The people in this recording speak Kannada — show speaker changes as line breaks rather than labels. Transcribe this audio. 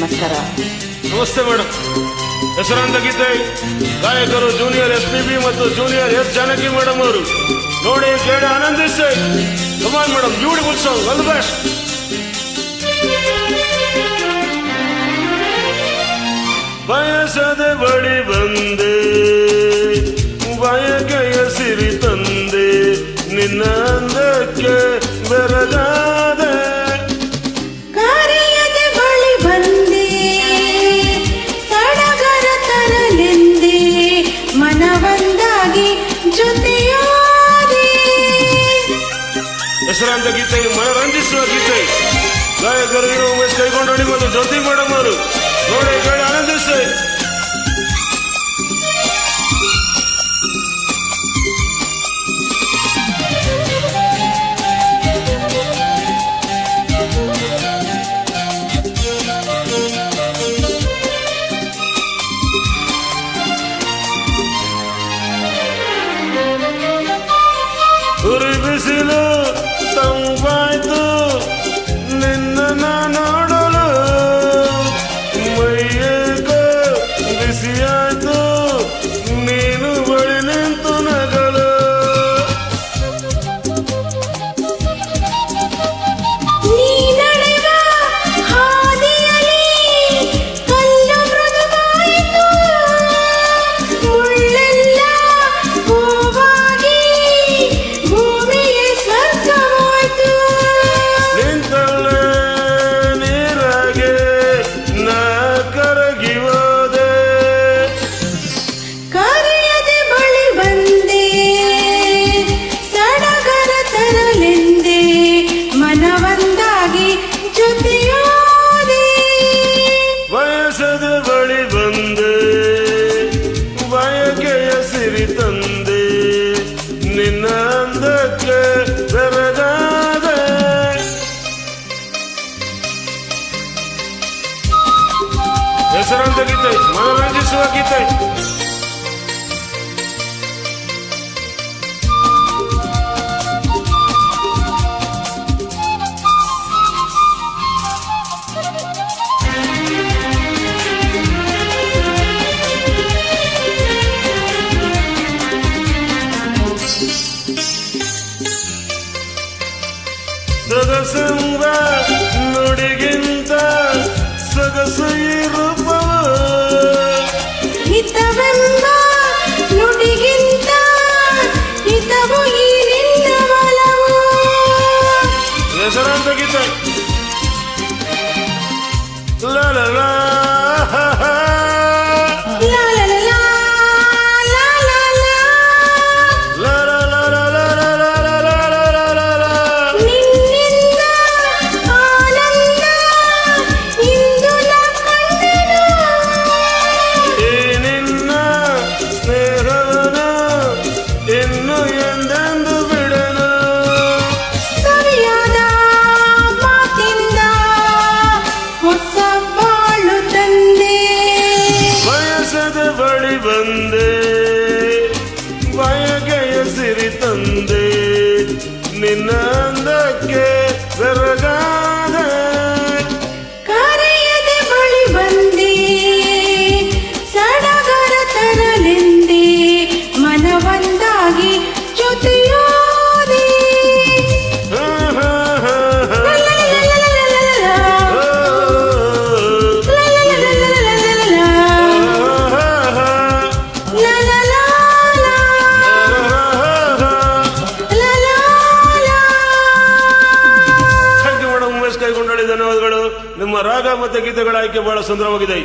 ನಮಸ್ಕಾರ.
ನಮಸ್ತೆ ಮೇಡಮ್ ಹೆಸರಾಂತ ಗೀತೆ, ಗಾಯಕರು ಜೂನಿಯರ್ ಎಸ್ ಪಿ ಬಿ ಮತ್ತು ಜೂನಿಯರ್ ಎಸ್ ಜಾನಕಿ ಮೇಡಮ್ ಅವರು. ನೋಡಿ, ಕೇಳಿ, ಆನಂದಿಸಿ. ಕಮಾನ್ ಮೇಡಮ್ ಜೂಡಿ ಉತ್ಸವ ಆಲ್ ದ ಬೆಸ್ಟ್ ಬಯಸದೆ ಬಳಿ ಬಂದೆ ಗೀತೆ ಮನರಂಜಿಸುವ ಗೀತೆ ಗಾಯಕರು ಉಮೇಶ್ ಕೈಗೊಂಡು ಮತ್ತು ಜ್ಯೋತಿ ಮೇಡಮ್ ಅವರು ನೋಡಿ ಕೇಳಿ ಆನಂದಿಸಿ Hırgızlı ಹೆಸರಾಂತ ಗೀತೆ ಐತಿ ಮನರಂಜಿಸುವ ಗೀತೆ. ಐತಿ ನುಡಿಗಿಂತ ಸೊಗಸು ಬಗೆಯ ಸಿರಿ ತಂದೆ ನಿನ್ನಂದಕ್ಕೆ ನಿಮ್ಮ ರಾಗ ಮತ್ತು ಗೀತೆಗಳ ಆಯ್ಕೆ ಬಹಳ ಸುಂದರವಾಗಿದೆ.